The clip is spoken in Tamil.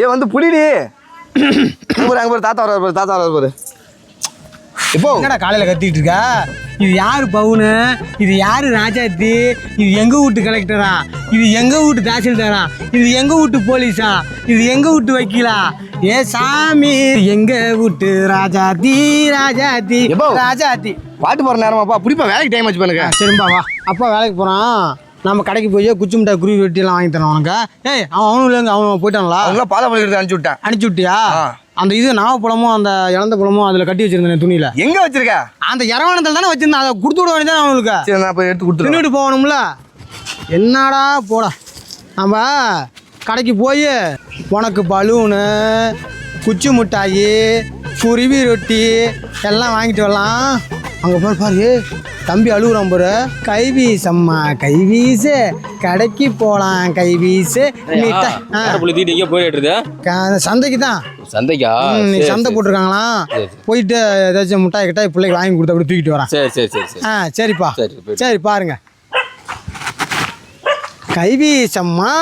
ஏ வந்து புடிடி. அங்க அங்க தாத்தா வர பாரு தாத்தா வர பாரு. இப்போ. என்னடா காலையில கத்திட்டு இருக்க? இது யாரு பவுனு? இது யாரு ராஜாத்தி? இது எங்க வீட்டு கலெக்டரா இது எங்க வீட்டு தாசில்தாரா? இது எங்க வீட்டு போலீஸா? இது எங்க வீட்டு வக்கீலா? ஏ சாமி எங்க வீட்டு ராஜாத்தி? ராஜாத்தி? ராஜாத்தி. பாட்டு போற நேரமாப்பா. புடிப்பா வேலைக்கு டைம் ஆச்சு பண்ணுங்க சரிம்பா வா. அப்பா வேலைக்கு போறான். நம்ம கடைக்கு போய் குச்சி மிட்டாய் குருவி வெட்டிலாம் வாங்கி தரோம் உனக்கு. ஏய் அவன் அவனும் இல்லைங்க அவன் போயிட்டாங்களா அவங்களாம் பாலை பழகிறது அனுப்பிச்சு விட்டேன். அனுப்பிச்சு விட்டியா. அந்த இது நாவப்பழமும் அந்த இழந்த பழமும் அதில் கட்டி வச்சிருந்தேன் துணியில. எங்க வச்சிருக்க? அந்த இறவனத்தில் தானே வச்சிருந்தேன். அதை கொடுத்து விட வேண்டியதான் அவனுக்கு சரி நான் போய் எடுத்து கொடுத்துருவேன் தின்னுட்டு போகணும்ல. என்னடா போடா. நம்ம கடைக்கு போய் உனக்கு பலூனு குச்சி மிட்டாயி குருவி ரொட்டி எல்லாம் வாங்கிட்டு வரலாம். அங்கே பாரு. ஏய், தம்பி அழுகுறான் பாரு. கை வீசம்மா கை வீசு. கடைக்கு போகலாம் கை வீசு. போயிட்டு க- சந்தைக்கு தான் சந்தைக்கா? நீ சந்தை போட்டிருக்காங்களாம். போயிட்டு ஏதாச்சும் மிட்டாய் கிட்டாய் பிள்ளைக்கு வாங்கி கொடுத்து அப்படி தூக்கிட்டு வரேன். சரி சரி சரி ஆ சரிப்பா. சரி, பாருங்க. கைவீசம்மா